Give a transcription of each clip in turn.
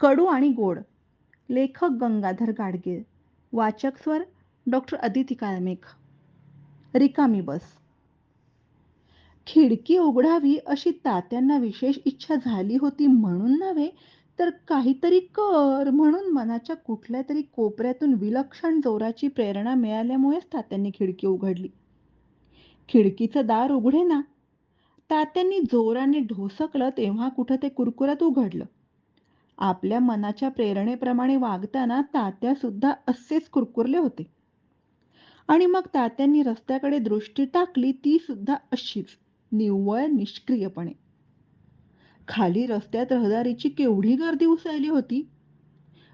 कडू आणि गोड. लेखक गंगाधर गाडगीळ. वाचक स्वर डॉक्टर अदिती काळमेख रिकामी बस. खिडकी उघडावी अशी तात्यांना विशेष इच्छा झाली होती म्हणून नव्हे तर काहीतरी कर म्हणून मनाच्या कुठल्या तरी कोपऱ्यातून विलक्षण जोराची प्रेरणा मिळाल्यामुळेच तात्यांनी खिडकी उघडली. खिडकीचं दार उघडे ना तात्यांनी जोराने ढोसकलं तेव्हा कुठं ते कुरकुरत उघडलं. आपल्या मनाच्या प्रेरणेप्रमाणे वागताना तात्या सुद्धा असेच कुरकुरले होते. आणि मग तात्यांनी रस्त्याकडे दृष्टी टाकली ती सुद्धा अशीच निव्वळ निष्क्रियपणे. खाली रस्त्यात रहदारीची केवढी गर्दी उसळली होती?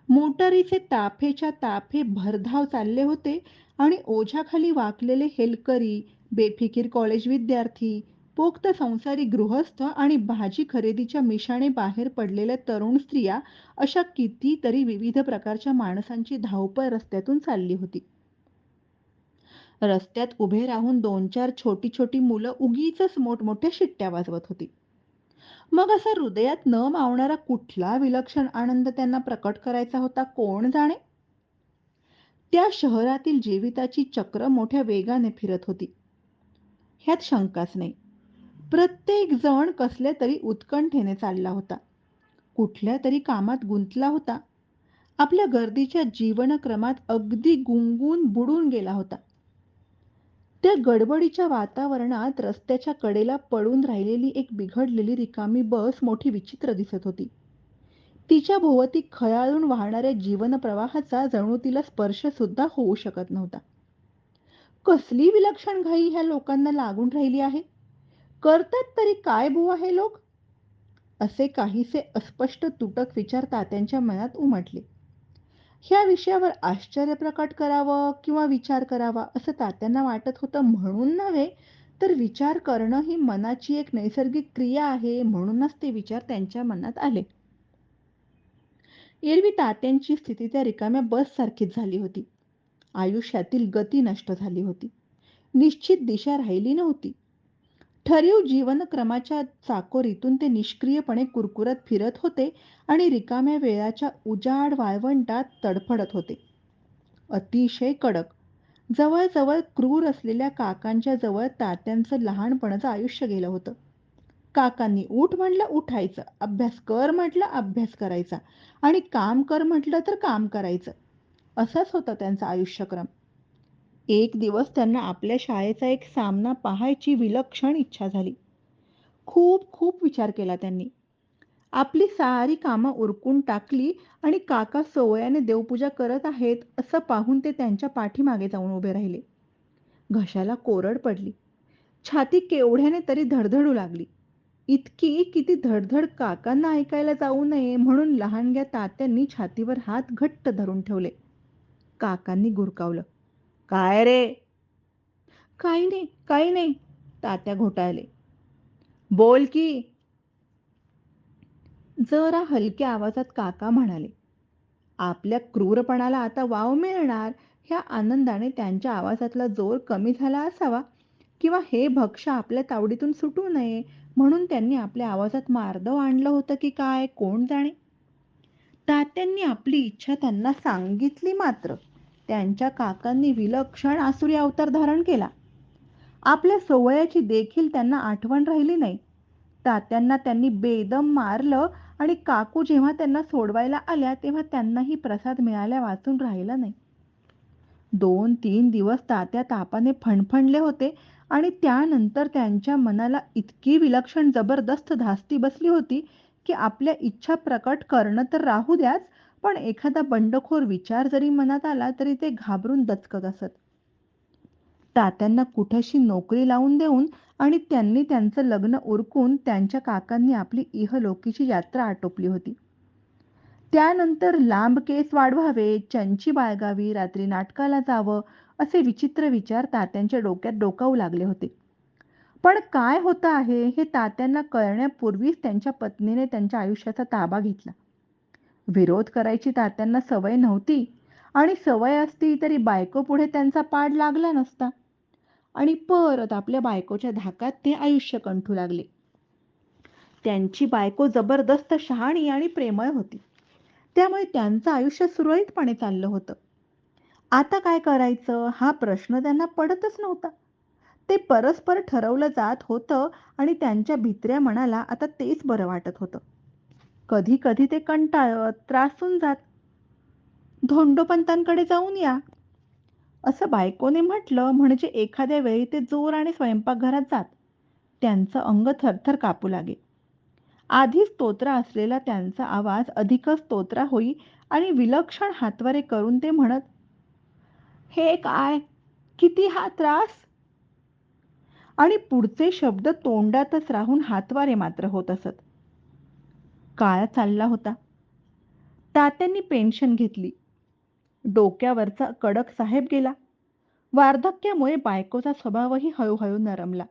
मोटारीचे ताफेच्या ताफे भरधाव चालले होते आणि ओझ्याखाली वाकलेले हेलकरी बेफिकीर कॉलेज विद्यार्थी पोक्त संसारी गृहस्थ आणि भाजी खरेदीच्या मिशाने बाहेर पडलेल्या तरुण स्त्रिया अशा कितीतरी विविध प्रकारच्या माणसांची धावपळ रस्त्यातून चालली होती. रस्त्यात उभे राहून दोन चार छोटी छोटी मुलं उगीच मोठमोठ्या शिट्ट्या वाजवत होती. मग असा हृदयात न मावणारा कुठला विलक्षण आनंद त्यांना प्रकट करायचा होता कोण जाणे? त्या शहरातील जीविताची चक्र मोठ्या वेगाने फिरत होती. ह्यात शंकाच नाही. प्रत्येक जण कसल्या तरी उत्कंठेने चालला होता. कुठल्या तरी कामात गुंतला होता. आपल्या गर्दीच्या जीवनक्रमात अगदी गुंगून बुडून गेला होता. त्या गडबडीच्या वातावरणात रस्त्याच्या कडेला पडून राहिलेली एक बिघडलेली रिकामी बस मोठी विचित्र दिसत होती. तिच्या भोवती खयाळून वाहणाऱ्या जीवनप्रवाहाचा जणू तिला स्पर्श सुद्धा होऊ शकत नव्हता. कसली विलक्षण घाई ह्या लोकांना लागून राहिली आहे? करतात तरी काय बुवा हे लोक? असे काहीसे अस्पष्ट तुटक विचार तात्यांच्या मनात उमटले. ह्या विषयावर आश्चर्य प्रकट करावं किंवा विचार करावा असं तात्यांना वाटत होतं म्हणून नव्हे तर विचार करणं ही मनाची एक नैसर्गिक क्रिया आहे म्हणूनच ते विचार त्यांच्या मनात आले. एरवी तात्यांची स्थिती त्या रिकाम्या बससारखीच झाली होती. आयुष्यातील गती नष्ट झाली होती. निश्चित दिशा राहिली नव्हती. ठरीव जीवनक्रमाच्या चाकोरीतून ते निष्क्रियपणे कुरकुरत फिरत होते आणि रिकाम्या वेळाच्या उजाड वाळवंटात तडफडत होते. अतिशय कडक जवळजवळ क्रूर असलेल्या काकांच्या जवळ तात्यांचं लहानपणाचं आयुष्य गेलं होतं. काकांनी उठ म्हटलं उठायचं. अभ्यास कर म्हटलं अभ्यास करायचा. आणि काम कर म्हटलं तर काम करायचं. असाच होता त्यांचा आयुष्यक्रम. एक दिवस त्यांना आपल्या शाळेचा एक सामना पाहायची विलक्षण इच्छा झाली. खूप खूप विचार केला त्यांनी. आपली सारी कामं उरकून टाकली आणि काका सोवयाने देवपूजा करत आहेत असं पाहून ते त्यांच्या पाठीमागे जाऊन उभे राहिले. घशाला कोरड पडली. छाती केवढ्याने तरी धडधडू लागली. इतकी की ती धडधड काकांना ऐकायला जाऊ नये म्हणून लहानग्या तात्यांनी छातीवर हात घट्ट धरून ठेवले. काकांनी गुरकावलं. काय रे? काही नाही काही नाही. तात्या घोटाळले. बोल की. जरा हलक्या आवाजात काका म्हणाले आपल्या क्रूरपणाला आता वाव मिळणार? ह्या आनंदाने त्यांच्या आवाजातला जोर कमी झाला असावा? किंवा हे भक्ष आपल्या तावडीतून सुटू नये? म्हणून त्यांनी आपल्या आवाजात मार्दव आणलं होतं की काय? कोण जाणे? तात्यांनी आपली इच्छा त्यांना सांगितली मात्र त्यांच्या काकांनी विलक्षण आसुरी अवतार धारण केला. आपल्या सोवयाची देखील त्यांना आठवण राहिली नाही. तात्यांना त्यांनी बेदम मारलं आणि काकू जेव्हा त्यांना सोडवायला आल्या तेव्हा त्यांनाही प्रसाद मिळाल्या वाचून राहिला नाही. दोन तीन दिवस तात्या तापाने फणफणले होते आणि त्यानंतर त्यांच्या मनाला इतकी विलक्षण जबरदस्त धास्ती बसली होती की आपल्या इच्छा प्रकट करणं तर राहू द्याच पण एखादा बंडखोर विचार जरी मनात आला तरी ते घाबरून दचकत असत. तात्यांना कुठशी नोकरी लावून देऊन आणि त्यांनी त्यांचं लग्न उरकून त्यांच्या काकांनी आपली इहलोकीची यात्रा आटोपली होती. त्यानंतर लांब केस वाढवावे चंची बाळगावी रात्री नाटकाला जावं असे विचित्र विचार तात्यांच्या डोक्यात डोकावू लागले होते. पण काय होतं आहे हे तात्यांना कळण्यापूर्वीच त्यांच्या पत्नीने त्यांच्या आयुष्याचा ताबा घेतला. विरोध करायची तात्यांना सवय नव्हती आणि सवय असती तरी बायको पुढे त्यांचा पाड लागला नसता आणि परत आपल्या बायकोच्या धाकात ते आयुष्य कंठू लागले त्यांची बायको जबरदस्त शहाणी आणि प्रेमळ होती त्यामुळे त्यांचं आयुष्य सुरळीतपणे चाललं होतं. आता काय करायचं हा प्रश्न त्यांना पडतच नव्हता. ते परस्पर ठरवलं जात होतं आणि त्यांच्या भित्र्या मनाला आता तेच बरं वाटत होतं. कधी-कधी ते कंटाळत, त्रासून जात. धोंडोपंतांकडे जाऊन या, असं बायकोने म्हटलं म्हणजे एखाद्या वेळी ते जोराने स्वयंपाकघरात जात. त्यांचं अंग थरथर कापू लागे. आधीच तोत्रा असलेला त्यांचा आवाज अधिकच तोत्रा होई आणि विलक्षण हातवारे करून ते म्हणत, "हे काय? किती हा त्रास?" आणि पुढचे शब्द तोंडातच राहून हातवारे मात्र होत असत. काळ चालला होता. तात्यांनी पेन्शन घेतली. डोक्यावरचा कडक साहेब गेला. वार्धक्यामुळे बायकोचा स्वभावही हळूहळू नरमला.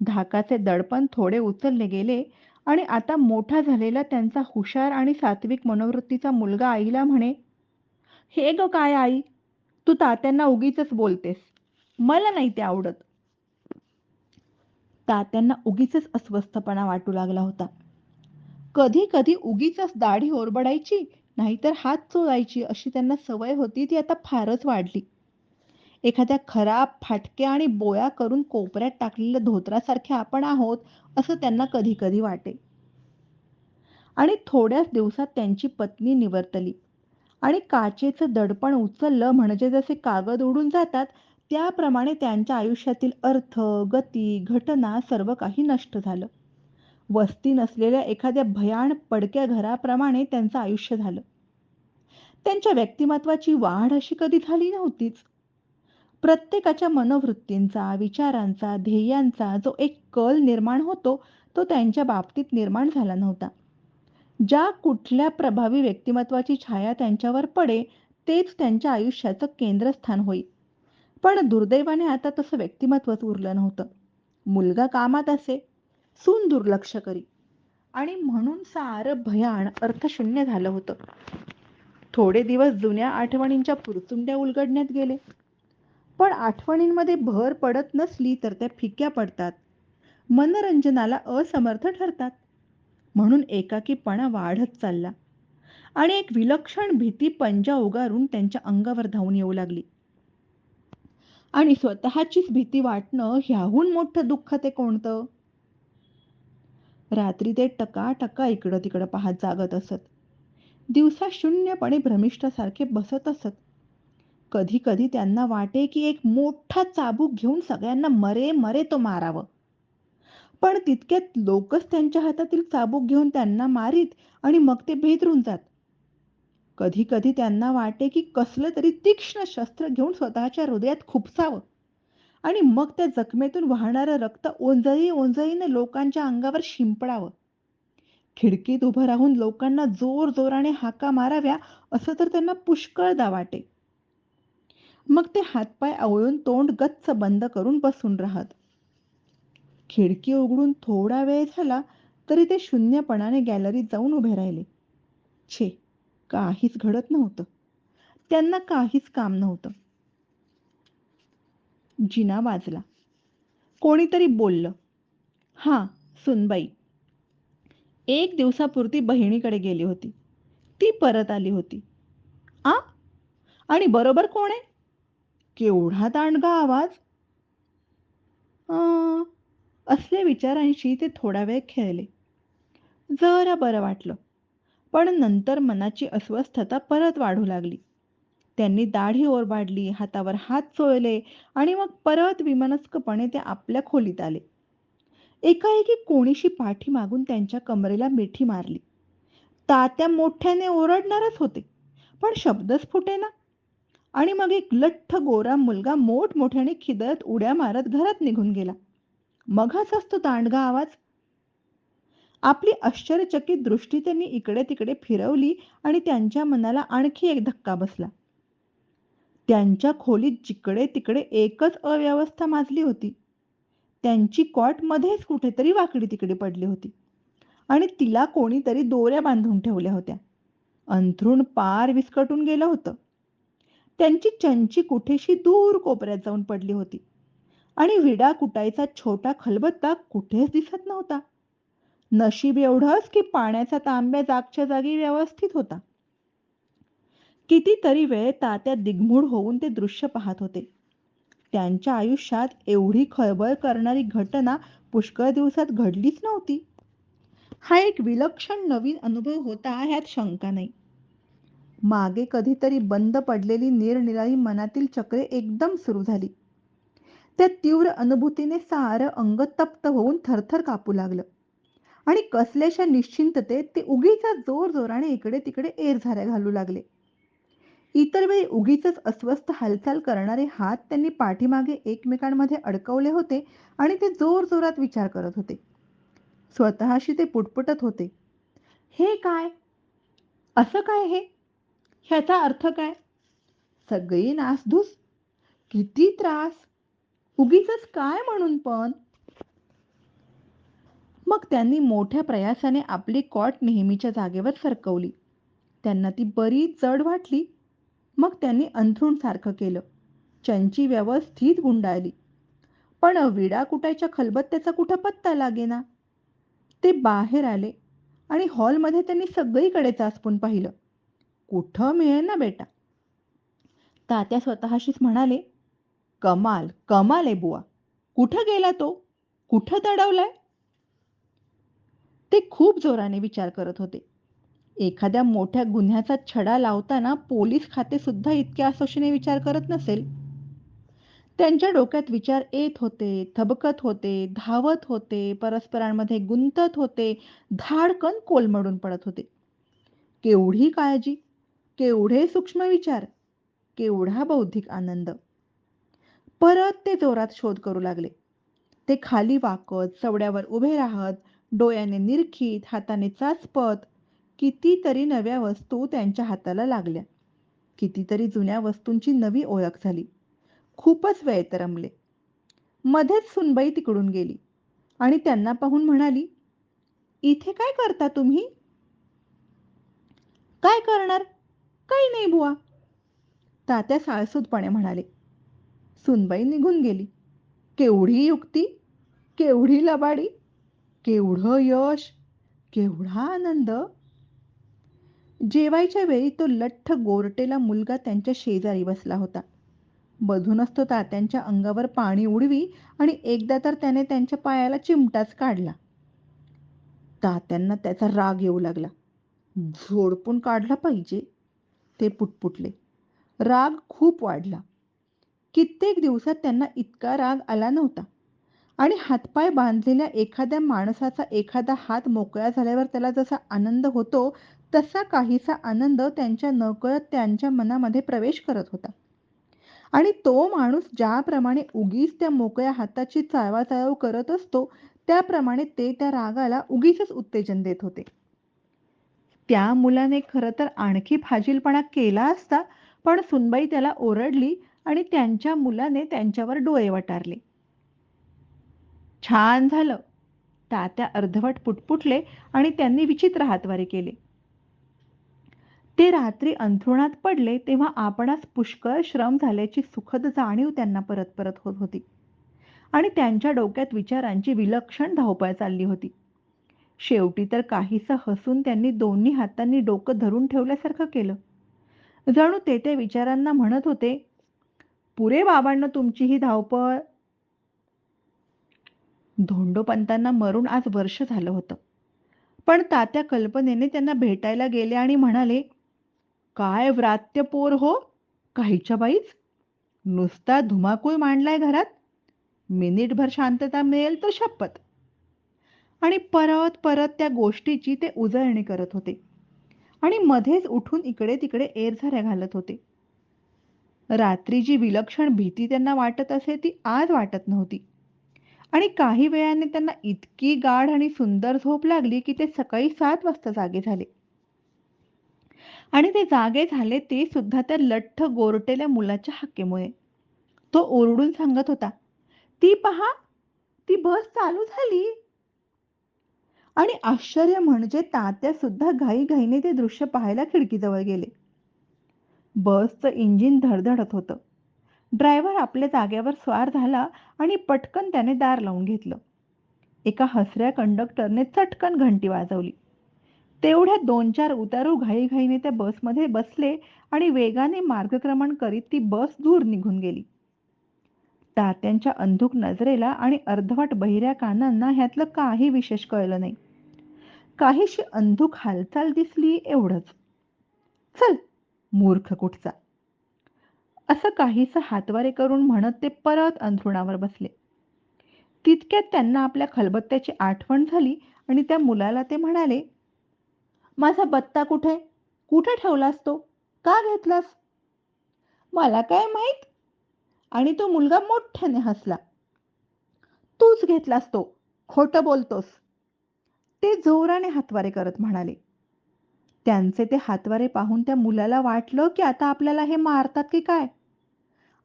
धाकाचे दडपण थोडे उचलले गेले आणि आता मोठा झालेला त्यांचा हुशार आणि सात्विक मनोवृत्तीचा मुलगा आईला म्हणे, "हे ग काय आई, तू तात्यांना उगीचच बोलतेस. मला नाही ते आवडत." तात्यांना उगीचच अस्वस्थपणा वाटू लागला होता. कधी कधी उगीचच दाढी ओरबडायची नाहीतर हात चोळायची अशी त्यांना सवय होती ती आता फारच वाढली. एखाद्या खराब, फाटक्या आणि बोळ्या करून कोपऱ्यात टाकलेल्या धोत्रासारख्या आपण आहोत असं त्यांना कधी कधी वाटे. आणि थोड्याच दिवसात त्यांची पत्नी निवर्तली आणि काचेचं दडपण उचललं म्हणजे जसे कागद उडून जातात त्याप्रमाणे त्यांच्या आयुष्यातील अर्थ, गती, घटना सर्व काही नष्ट झालं. वस्ती नसलेल्या एखाद्या भयाण पडक्या घराप्रमाणे त्यांचं आयुष्य झालं. त्यांच्या व्यक्तिमत्वाची वाढ अशी कधी झाली नव्हतीच. प्रत्येकाच्या मनोवृत्तींचा, विचारांचा, ध्येयांचा जो एक कल निर्माण होतो तो त्यांच्या बाबतीत निर्माण झाला नव्हता. ज्या कुठल्या प्रभावी व्यक्तिमत्वाची छाया त्यांच्यावर पडे तेच त्यांच्या आयुष्याचं केंद्रस्थान होई. पण दुर्दैवाने आता तसं व्यक्तिमत्वच उरलं नव्हतं. मुलगा कामात असे, सून दुर्लक्ष करी आणि म्हणून सारं भयान अर्थशून्य झालं होतं. थोडे दिवस जुन्या आठवणींच्या पुरचुंड्या उलगडण्यात गेले. पण आठवणींमध्ये भर पडत नसली तर त्या फिक्या पडतात. मनोरंजनाला असमर्थ ठरतात. म्हणून एकाकीपणा वाढत चालला आणि एक विलक्षण भीती पंजा उगारून त्यांच्या अंगावर धावून येऊ लागली. आणि स्वतःचीच भीती वाटणं ह्याहून मोठं दुःख ते कोणतं? रात्री ते टकाटका इकडं तिकडं पाहत जागत असत. दिवसा शून्यपणे भ्रमिष्ठासारखे बसत असत. कधी कधी त्यांना वाटे की एक मोठा चाबूक घेऊन सगळ्यांना मरे मरे तो मारावं. पण तितक्यात लोकच त्यांच्या हातातील चाबूक घेऊन त्यांना मारीत आणि मग ते भेदरून जात. कधी कधी त्यांना वाटे की कसलं तरी तीक्ष्ण शस्त्र घेऊन स्वतःच्या हृदयात खुपसावं आणि मग त्या जखमेतून वाहणारं रक्त ओंजळी ओंजळीने लोकांच्या अंगावर शिंपडावं. खिडकीत उभं राहून लोकांना जोर जोराने हाका माराव्या असं तर त्यांना पुष्कळदा वाटे. मग ते हातपाय आवळून तोंड गच्च बंद करून बसून राहत. खिडकी उघडून थोडा वेळ झाला तरी ते शून्यपणाने गॅलरीत जाऊन उभे राहिले. छे काहीच घडत नव्हतं. त्यांना काहीच काम नव्हतं. जिना वाजला. कोणीतरी बोललं, "हां, सुनबाई. एक दिवसापुरती बहिणीकडे गेली होती. ती परत आली होती." "आ? आणि बरोबर कोण आहे?" केवढा दांडगा आवाज! "अं" असल्या विचारांशी ते थोडा वेळ खेळले. जरा बरं वाटलं. पण नंतर मनाची अस्वस्थता परत वाढू लागली. त्यांनी दाढी ओरबाडली, हातावर हात चोळले आणि मग परत विमनस्कपणे ते आपल्या खोलीत आले. एकाएकी कोणीशी पाठी मागून त्यांच्या कमरेला मिठी मारली. तात्या मोठ्याने ओरडणारच होते, पण शब्दच फुटेना. आणि मग एक लठ्ठ गोरा मुलगा मोठमोठ्याने खिदळत उड्या मारत घरात निघून गेला. मगच असतो दांडगा आवाज. आपली आश्चर्यचकित दृष्टी त्यांनी इकडे तिकडे फिरवली आणि त्यांच्या मनाला आणखी एक धक्का बसला. त्यांच्या खोलीत जिकडे तिकडे एकच अव्यवस्था माजली होती. त्यांची कॉट मध्येच कुठेतरी वाकडी तिकडी पडली होती आणि तिला कोणीतरी दोऱ्या बांधून ठेवल्या होत्या. अंथरूण पार विस्कटून गेलं होतं. त्यांची चंची कुठेशी दूर कोपऱ्यात जाऊन पडली होती आणि विडा कुटायचा छोटा खलबत्ता कुठेच दिसत नव्हता. नशीब एवढंच की पाण्याचा तांब्या जागच्या जागी व्यवस्थित होता. कितीतरी वेळ तात्या दिग्मूढ होऊन ते दृश्य पाहत होते. त्यांच्या आयुष्यात एवढी खळबळ करणारी घटना पुष्कळ दिवसात घडलीच नव्हती. हा एक विलक्षण नवीन अनुभव होता ह्यात शंका नाही. मागे कधीतरी बंद पडलेली निरनिराळी मनातील चक्रे एकदम सुरू झाली. त्या तीव्र अनुभूतीने सारं अंग तप्त होऊन थरथर कापू लागलं. आणि कसल्याशा निश्चिंततेत ते उगीचा जोर जोराने इकडे तिकडे एर झाऱ्या घालू लागले. इतर वेळी उगीच अस्वस्थ हालचाल करणारे हात त्यांनी पाठीमागे एकमेकांमध्ये अडकवले होते आणि ते जोर जोरात विचार करत होते. स्वतःशी ते पुटपुटत होते. हे काय? असं काय हे? ह्याचा अर्थ काय? सगळी नासधूस? किती त्रास? उगीच काय म्हणून पण? मग त्यांनी मोठ्या प्रयासाने आपली कॉट नेहमीच्या जागेवर सरकवली. त्यांना ती बरी जड वाटली. मग त्यांनी अंथरूण सारखं केलं. चंची व्यवस्थित गुंडाळली. पण विडा कुटायच्या खलबत्त्याचा कुठं पत्ता लागेना? ते बाहेर आले आणि हॉलमध्ये त्यांनी सगळीकडे चाचपून पाहिलं. कुठं मिळेल ना बेटा? तात्या स्वतःशीच म्हणाले कमाल कमाल आहे बुवा. कुठं गेला तो? कुठं दडवलाय? ते खूप जोराने विचार करत होते. एखाद्या मोठ्या गुन्ह्याचा छडा लावताना पोलीस खाते सुद्धा इतक्या असोशीने विचार करत नसेल? त्यांच्या डोक्यात विचार येत होते थबकत होते धावत होते परस्परांमध्ये गुंतत होते धाडकन कोलमडून पडत होते. केवढी काळजी केवढे सूक्ष्म विचार केवढा बौद्धिक आनंद. परत ते जोरात शोध करू लागले. ते खाली वाकत चवड्यावर उभे राहत डोळ्याने निरखीत हाताने चाचपत कितीतरी नव्या वस्तू त्यांच्या हाताला लागल्या. कितीतरी जुन्या वस्तूंची नवी ओळख झाली. खूपच वेळ तरमले मध्येच सुनबाई तिकडून गेली आणि त्यांना पाहून म्हणाली इथे काय करता तुम्ही? काय करणार? काही नाही बुवा. तात्या साळसूदपणे म्हणाले. सुनबाई निघून गेली. केवढी युक्ती? केवढी लबाडी? केवढं यश? केवढा आनंद? जेवायच्या वेळी तो लठ्ठ गोरटेला मुलगा त्यांच्या शेजारी बसला होता. बधूनच तो तात्यांच्या अंगावर पाणी उडवी आणि एकदा तर त्याने त्यांच्या पायाला चिमटाच काढला. तात्यांना त्याचा राग येऊ लागला. झोडपून काढला पाहिजे. ते पुटपुटले. राग खूप वाढला. कित्येक दिवसात त्यांना इतका राग आला नव्हता. आणि हातपाय बांधलेल्या एखाद्या माणसाचा एखादा हात मोकळा झाल्यावर त्याला जसा आनंद होतो तसा काहीसा आनंद त्यांच्या नकळत त्यांच्या मनामध्ये प्रवेश करत होता. आणि तो माणूस ज्याप्रमाणे उगीच त्या मोकळ्या हाताची चाळवाचाळव करत असतो त्याप्रमाणे ते त्या रागाला उगीच उत्तेजन देत होते. त्या मुलाने खरं तर आणखी फाजीलपणा केला असता पण सुनबाई त्याला ओरडली आणि त्यांच्या मुलाने त्यांच्यावर डोळे वटारले. छान झालं. तात्या अर्धवट पुटपुटले आणि त्यांनी विचित्र हातवारे केले. ते रात्री अंथरुणात पडले तेव्हा आपणास पुष्कळ श्रम झाल्याची सुखद जाणीव त्यांना परत परत होत होती. आणि त्यांच्या डोक्यात विचारांची विलक्षण धावपळ चालली होती. शेवटी तर काहीसं हसून त्यांनी दोन्ही हातांनी डोकं धरून ठेवल्यासारखं केलं. जणू ते त्या विचारांना म्हणत होते पुरे बाबांना तुमची ही धावपळ. धोंडोपंतांना मरून आज वर्ष झालं होतं. पण तात्या कल्पनेने त्यांना भेटायला गेले आणि म्हणाले काय व्रात्य पोर हो? काहीच्या बाईच? नुसता धुमाकूळ मांडलाय घरात? मिनिटभर शांतता मिळेल तर शपथ. आणि परत परत त्या गोष्टीची ते उजळणी करत होते. आणि मध्येच उठून इकडे तिकडे एरझऱ्या घालत होते. रात्री जी विलक्षण भीती त्यांना वाटत असे ती आज वाटत नव्हती. आणि काही वेळाने त्यांना इतकी गाढ आणि सुंदर झोप लागली की ते सकाळी सात वाजता जागे झाले. आणि ते जागे झाले ते सुद्धा त्या लठ्ठ गोरटेल्या मुलाच्या हाकेमुळे. तो ओरडून सांगत होता ती पहा ती बस चालू झाली. आणि आश्चर्य म्हणजे तात्या सुद्धा घाईघाईने ते दृश्य पाहायला खिडकीजवळ गेले. बसचं इंजिन धडधडत होतं. ड्रायव्हर आपल्या जाग्यावर स्वार झाला आणि पटकन त्याने दार लावून घेतलं. एका हसऱ्या कंडक्टरने चटकन घंटी वाजवली. तेवढ्या दोन चार उतारू घाईघाईने त्या बसमध्ये बसले आणि वेगाने मार्गक्रमण करीत ती बस दूर निघून गेली. तात्यांच्या अंधुक नजरेला आणि अर्धवट बहिऱ्या कानांना ह्यातलं काही विशेष कळलं नाही. काहीशी अंधुक हालचाल दिसली एवढंच. चल मूर्ख कुठचा? असं काहीस हातवारे करून म्हणत ते परत अंथरुणावर बसले. तितक्यात त्यांना आपल्या खलबत्त्याची आठवण झाली आणि त्या मुलाला ते म्हणाले माझा बत्ता कुठे? कुठे ठेवलास तो? का घेतलास? मला काय माहीत? आणि तो मुलगा मोठ्याने हसला. तूच घेतलास तो. खोटं बोलतोस. ते जोराने हातवारे करत म्हणाले. त्यांचे ते हातवारे पाहून त्या मुलाला वाटलं की आता आपल्याला हे मारतात की काय?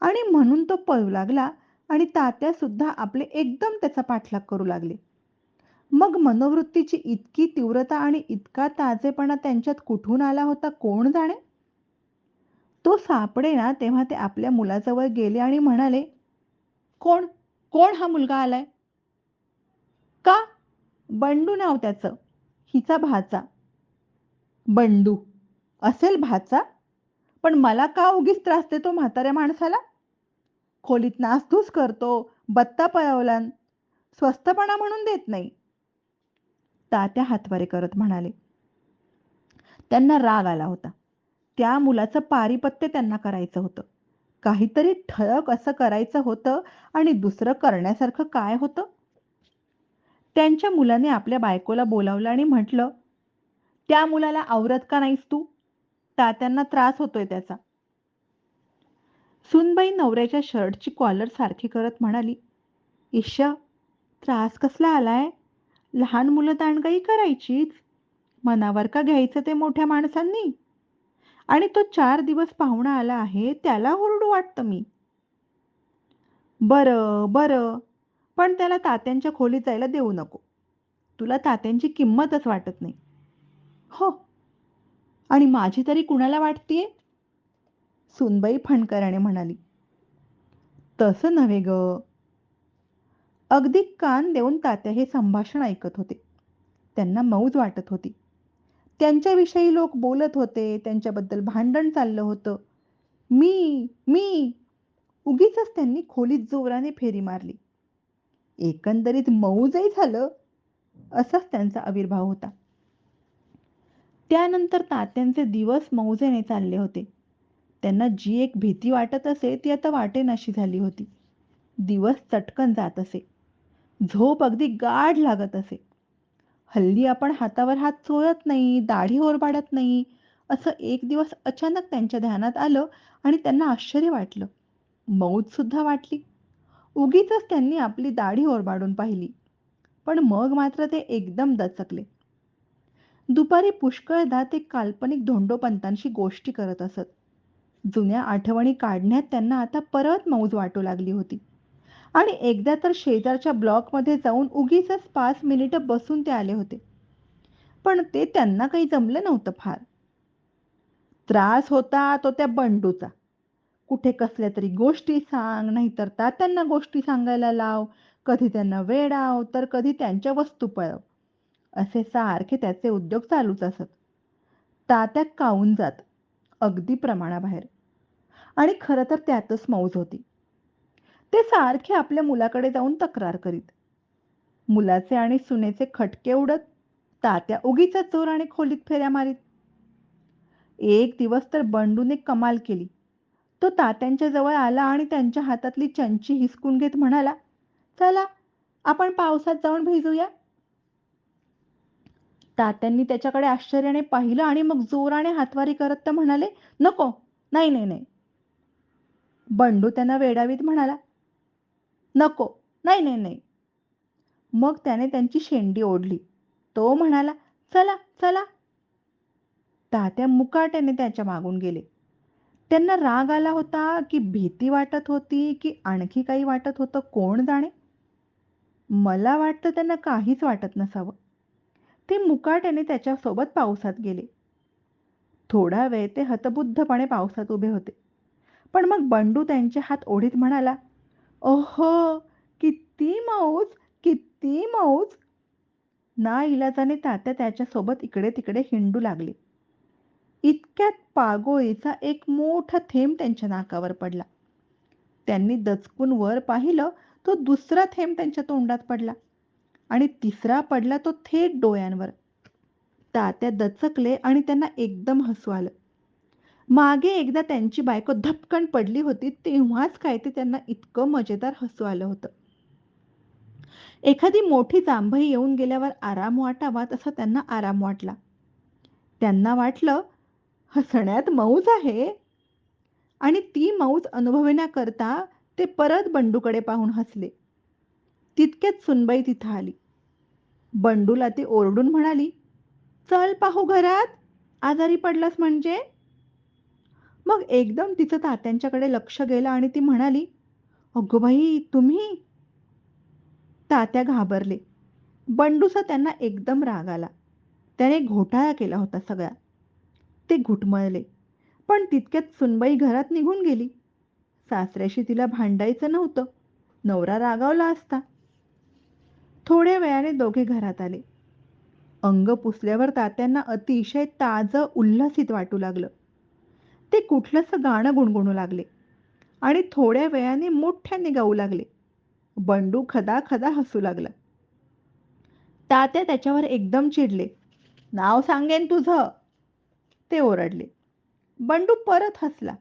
आणि म्हणून तो पळू लागला आणि तात्या सुद्धा आपले एकदम त्याचा पाठलाग करू लागले. मग मनोवृत्तीची इतकी तीव्रता आणि इतका ताजेपणा त्यांच्यात कुठून आला होता कोण जाणे? तो सापडे ना तेव्हा ते आपल्या मुलाजवळ गेले आणि म्हणाले कोण? कोण हा मुलगा आलाय? का? बंडू नाव त्याचं. हिचा भाचा. बंडू? असेल भाचा? पण मला का उगीच त्रास देतो म्हाताऱ्या माणसाला? खोलीत नासधूस करतो बत्ता पळवलान. स्वस्तपणा म्हणून देत नाही. तात्या हातवारे करत म्हणाले. त्यांना राग आला होता. त्या मुलाचं पारिपत्य त्यांना करायचं होतं. काहीतरी ठळक असं करायचं होतं आणि दुसरं करण्यासारखं काय होतं? त्यांच्या मुलाने आपल्या बायकोला बोलावलं आणि म्हटलं त्या मुलाला आवरत का नाहीस तू? तात्यांना त्रास होतोय त्याचा. सुनबाई नवऱ्याच्या शर्टची कॉलर सारखी करत म्हणाली ईशा त्रास कसला आलाय? लहान मुलं दांडगाई करायचीच मनावर का घ्यायचं ते मोठ्या माणसांनी? आणि तो चार दिवस पाहुणा आला आहे त्याला हुरडू वाटतं मी. बरं बरं पण त्याला तात्यांच्या खोलीत जायला देऊ नको. तुला तात्यांची किंमतच वाटत नाही. हो. आणि माझी तरी कुणाला वाटतीये? सुनबाई फणकराने म्हणाली. तसं नव्हे ग. अगदी कान देऊन तात्या हे संभाषण ऐकत होते. त्यांना मौज वाटत होती. त्यांच्याविषयी लोक बोलत होते त्यांच्याबद्दल भांडण चाललं होतं. मी मी! उगीच त्यांनी खोलीत जोराने फेरी मारली. एकंदरीत मौजही झालं असाच त्यांचा आविर्भाव होता. त्यानंतर तात्यांचे दिवस मौजेने चालले होते. त्यांना जी एक भीती वाटत असे ती आता वाटेनाशी झाली होती. दिवस चटकन जात असे. झोप अगदी गाढ लागत असे. हल्ली आपण हातावर हात चोळत नाही दाढी ओरबाडत नाही असं एक दिवस अचानक त्यांच्या ध्यानात आलं आणि त्यांना आश्चर्य वाटलं. मौज सुद्धा वाटली. उगीच त्यांनी आपली दाढी ओरबाडून पाहिली. पण मग मात्र ते एकदम दचकले. दुपारी पुष्कळदा ते काल्पनिक धोंडोपंतांशी गोष्टी करत असत. जुन्या आठवणी काढण्यात त्यांना आता परत मौज वाटू लागली होती. आणि एकदा तर शेजारच्या ब्लॉकमध्ये जाऊन उगीच पाच मिनिटं बसून ते आले होते. पण ते त्यांना काही जमलं नव्हतं फार. त्रास होता तो त्या बंडूचा. कुठे कसल्या तरी गोष्टी सांग नाहीतर तात्यांना गोष्टी सांगायला लाव. कधी त्यांना वेडाव तर कधी त्यांच्या वस्तू पळव. असे सारखे त्याचे उद्योग चालूच असत. तात्या काऊन जात? अगदी प्रमाणाबाहेर. आणि खरं तर त्यातच मौज होती. ते सारखे आपल्या मुलाकडे जाऊन तक्रार करीत. मुलाचे आणि सुनेचे खटके उडत तात्या उगीच आणि खोलीत फेऱ्या मारीत. एक दिवस तर बंडूने कमाल केली. तो तात्यांच्या जवळ आला आणि त्यांच्या हातातली चंची हिसकून घेत म्हणाला चला आपण पावसात जाऊन भिजूया. तात्यांनी त्याच्याकडे आश्चर्याने पाहिलं आणि मग जोराने हातवारी करत तर म्हणाले नको नाही नाही नाही. बंडू त्यांना वेडावीत म्हणाला नको. नाही नाही नाही. मग त्याने त्यांची शेंडी ओढली. तो म्हणाला चला चला. तात्या मुकाट्याने त्याच्या मागून गेले. त्यांना राग आला होता की भीती वाटत होती की आणखी काही वाटत होतं कोण जाणे? मला वाटतं त्यांना काहीच वाटत नसावं. ते मुकाट्याने त्याच्यासोबत पावसात गेले. थोडा वेळ ते हतबुद्धपणे पावसात उभे होते. पण मग बंडू त्यांचे हात ओढीत म्हणाला ओहो किती मौज किती मौज नाइलाजाने तात्या त्याच्यासोबत इकडे-तिकडे हिंडू लागले. इतक्यात पागोळीचा एक मोठा थेंब त्यांच्या नाकावर पडला. त्यांनी दचकून वर पाहिलं तो दुसरा थेंब त्यांच्या तोंडात पडला आणि तिसरा पडला तो थेट डोळ्यांवर. तात्या दचकले आणि त्यांना एकदम हसू आलं. मागे एकदा त्यांची बायको धपकन पडली होती तेव्हाच काय ते त्यांना इतकं मजेदार हसू आलं होतं. एखादी मोठी जांभई येऊन गेल्यावर आराम वाटावा तसा त्यांना आराम वाटला. त्यांना वाटलं, हसण्यात मौज आहे आणि ती मौज अनुभवण्याकरता ते परत बंडूकडे पाहून हसले. तितक्यात सुनबाई तिथं आली. बंडूला ती ओरडून म्हणाली, "चल पाहू घरात, आजारी पडलास म्हणजे." मग एकदम तिचं तात्यांच्याकडे लक्ष गेलं आणि ती म्हणाली, "अगं बाई, तुम्ही?" तात्या घाबरले. बंडूचा त्यांना एकदम राग आला. त्याने घोटाळा केला होता सगळा. ते घुटमळले. पण तितक्यात सुनबाई घरात निघून गेली. सासऱ्याशी तिला भांडायचं नव्हतं. नवरा रागावला असता. थोड्या वेळाने दोघे घरात आले. अंग पुसल्यावर तात्यांना अतिशय ताजं उल्हसित वाटू लागलं. ते कुठलंसं गाणं गुणगुणू लागले आणि थोड्या वेळाने मोठ्याने गाऊ लागले. बंडू खदा खदा हसू लागला. तात्या त्याच्यावर एकदम चिडले. "नाव सांगेन तुझं!" ते ओरडले. बंडू परत हसला.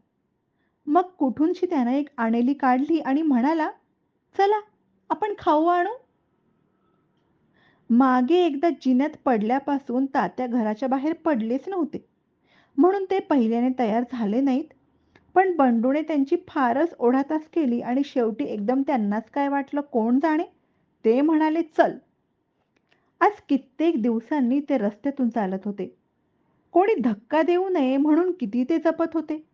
मग कुठूनशी त्यानं एक आणेली काढली आणि म्हणाला, "चला, आपण खाऊ आणू." मागे एकदा जिन्यात पडल्यापासून तात्या घराच्या बाहेर पडलेच नव्हते. म्हणून ते पहिल्याने तयार झाले नाहीत. पण बंडूने त्यांची फारच ओढातास केली आणि शेवटी एकदम त्यांनाच काय वाटलं कोण जाणे, ते म्हणाले, "चल." आज कित्येक दिवसांनी ते रस्त्यातून चालत होते. कोणी धक्का देऊ नये म्हणून किती ते जपत होते.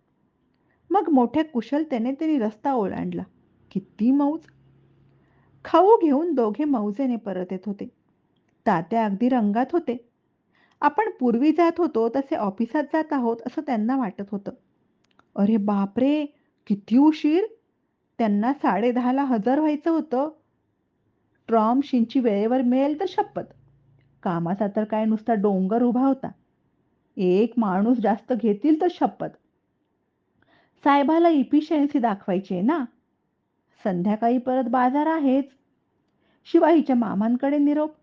मग मोठ्या कुशलतेने त्यांनी रस्ता ओलांडला. किती मौज! खाऊ घेऊन दोघे मौजेने परत येत होते. तात्या अगदी रंगात होते. आपण पूर्वी जात होतो तसे ऑफिसात जात आहोत असं त्यांना वाटत होतं. अरे बापरे! किती उशीर! त्यांना साडेदहाला हजर व्हायचं होतं. ट्रॉम शिंची वेळेवर मिळेल तर शपथ. कामाचा तर काय नुसता डोंगर उभा होता. एक माणूस जास्त घेतील तर शपथ. साहेबाला इफिशियन्सी दाखवायची आहे ना. संध्याकाळी परत बाजार आहेच. शिवाय हिच्या मामांकडे निरोप.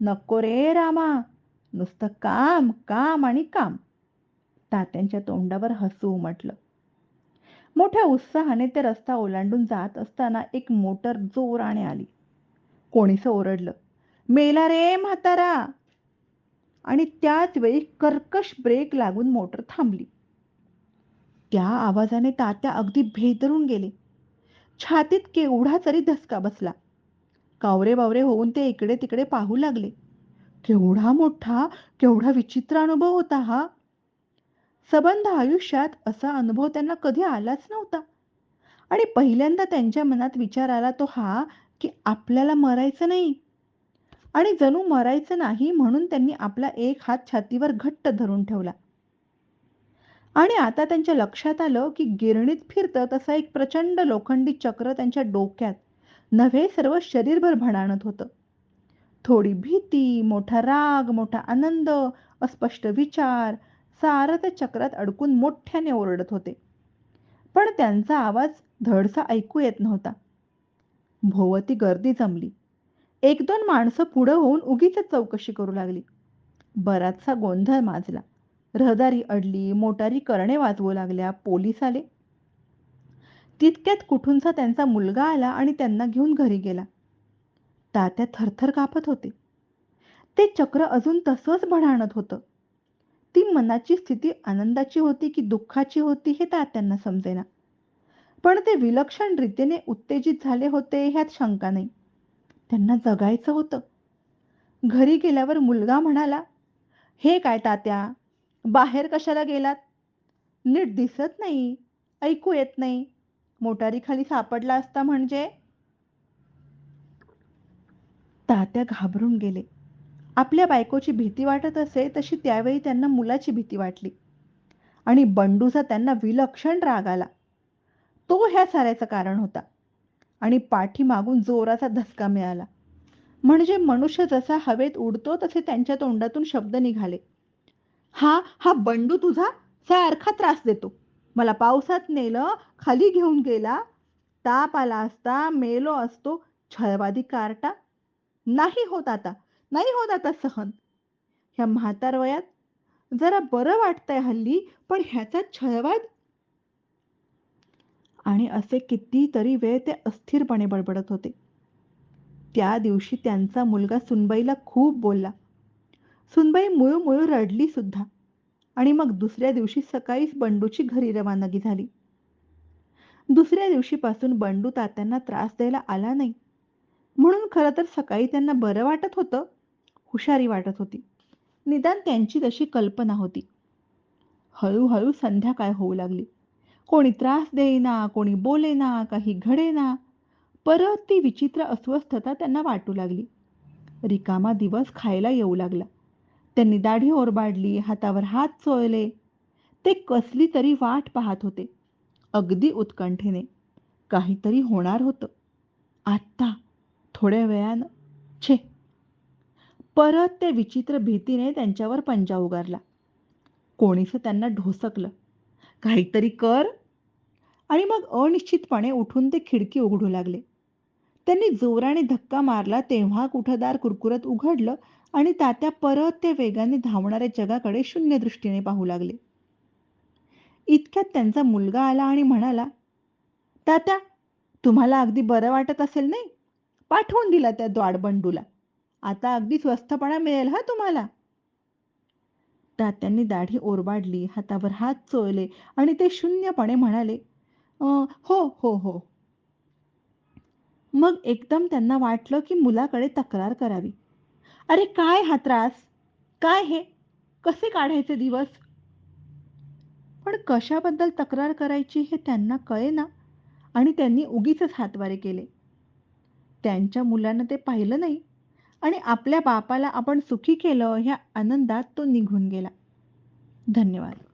नको रे रामा. नुसतं काम, काम आणि काम. तात्यांच्या तोंडावर हसू उमटलं. मोठ्या उत्साहाने ते रस्ता ओलांडून जात असताना एक मोटर जोराने आली. कोणीस ओरडलं, "मेला रे म्हातारा!" आणि त्याच वेळी कर्कश ब्रेक लागून मोटर थांबली. त्या आवाजाने तात्या अगदी भेदरून गेले. छातीत केवढा तरी धसका बसला. कावरे-बावरे होऊन ते इकडे-तिकडे पाहू लागले. केवढा मोठा, केवढा विचित्र अनुभव होता हा! सबंध आयुष्यात असा अनुभव त्यांना कधी आलाच नव्हता. आणि पहिल्यांदा त्यांच्या मनात विचार आला तो हा, की आपल्याला मरायचं नाही. आणि जणू मरायचं नाही म्हणून त्यांनी आपला एक हात छातीवर घट्ट धरून ठेवला. आणि आता त्यांच्या लक्षात आलं, की गिरणीत फिरतं तसा एक प्रचंड लोखंडी चक्र त्यांच्या डोक्यात, नव्हे सर्व शरीरभर भणाणत होतं. थोडी भीती, मोठा राग, मोठा आनंद, अस्पष्ट विचार सारं त्या चक्रात अडकून मोठ्याने ओरडत होते. पण त्यांचा आवाज धडसा ऐकू येत नव्हता. भोवती गर्दी जमली. एक दोन माणसं पुढं होऊन उगीचच चौकशी करू लागली. बराचसा गोंधळ माजला. रहदारी अडली, मोटारी करणे वाजवू लागल्या, पोलीस आले. तितक्यात कुठूनचा त्यांचा मुलगा आला आणि त्यांना घेऊन घरी गेला. तात्या थरथर कापत होते. ते चक्र अजून तसंच भणाणत होतं. ती मनाची स्थिती आनंदाची होती की दुःखाची होती हे तात्यांना समजेना. पण ते विलक्षण रीतीने उत्तेजित झाले होते ह्यात शंका नाही. त्यांना जगायचं होतं. घरी गेल्यावर मुलगा म्हणाला, "हे काय तात्या, बाहेर कशाला गेलात? नीट दिसत नाही, ऐकू येत नाही. मोटारीखाली सापडला असता म्हणजे?" तात्या घाबरून गेले. आपल्या बायकोची भीती वाटत असे तशी त्यावेळी त्यांना मुलाची भीती वाटली. आणि बंडूचा त्यांना विलक्षण राग आला. तो ह्या साऱ्याचं कारण होता. आणि पाठीमागून जोराचा धसका मिळाला. म्हणजे मनुष्य जसा हवेत उडतो तसे त्यांच्या तोंडातून शब्द निघाले. "हा, हा बंडू तुझा सारखा त्रास देतो. मला पावसात नेलं, खाली घेऊन गेला, ताप आला असता, मेलो असतो. छळवादी कार्टा. नाही होत आता, नाही होत आता सहन. ह्या म्हातार वयात जरा बरं वाटतंय हल्ली, पण ह्याचा छळवाद" आणि असे कितीतरी वेळ ते अस्थिरपणे बडबडत होते. त्या दिवशी त्यांचा मुलगा सुनबाईला खूप बोलला. सुनबाई मुळूमुळू रडली सुद्धा आणि मग दुसऱ्या दिवशी सकाळीच बंडूची घरी रवानगी झाली. दुसऱ्या दिवशीपासून बंडू तात्यांना त्रास द्यायला आला नाही. म्हणून खरं तर सकाळी त्यांना बरं वाटत होतं, हुशारी वाटत होती. निदान त्यांची तशी कल्पना होती. हळूहळू संध्याकाळ होऊ लागली. कोणी त्रास देईना, कोणी बोलेना, काही घडेना. परत ती विचित्र अस्वस्थता त्यांना वाटू लागली. रिकामा दिवस खायला येऊ लागला. त्यांनी दाढी ओरबाडली, हातावर हात चोळले. ते कसली तरी वाट पाहत होते. अगदी उत्कंठेने. काहीतरी होणार होतं. आत्ता, थोड्या वेळानं. छे! परत त्या विचित्र भीतीने त्यांच्यावर पंजा उगारला. कोणीसं त्यांना ढोसकलं. काहीतरी कर! आणि मग अनिश्चितपणे उठून ते खिडकी उघडू लागले. त्यांनी जोराने धक्का मारला तेव्हा कुठं दार कुरकुरत उघडलं आणि तात्या परत त्या वेगाने धावणाऱ्या जगाकडे शून्य दृष्टीने पाहू लागले. इतक्यात त्यांचा मुलगा आला आणि म्हणाला, "तात्या, तुम्हाला अगदी बरं वाटत असेल नाही? पाठवून दिला त्या द्वाडबंडूला. आता अगदी स्वस्थपणा मिळेल हा तुम्हाला." तात्यांनी दाढी ओरबाडली, हातावर हात चोळले आणि ते शून्यपणे म्हणाले, हो, हो, हो." मग एकदम त्यांना वाटलं की मुलाकडे तक्रार करावी. "अरे काय हा त्रास? काय हे? कसे काढायचे दिवस?" पण कशाबद्दल तक्रार करायची हे त्यांना कळेना आणि त्यांनी उगीचच हातवारे केले. त्यांच्या मुलानं ते पाहिलं नाही आणि आपल्या बापाला आपण सुखी केलं ह्या आनंदात तो निघून गेला. धन्यवाद.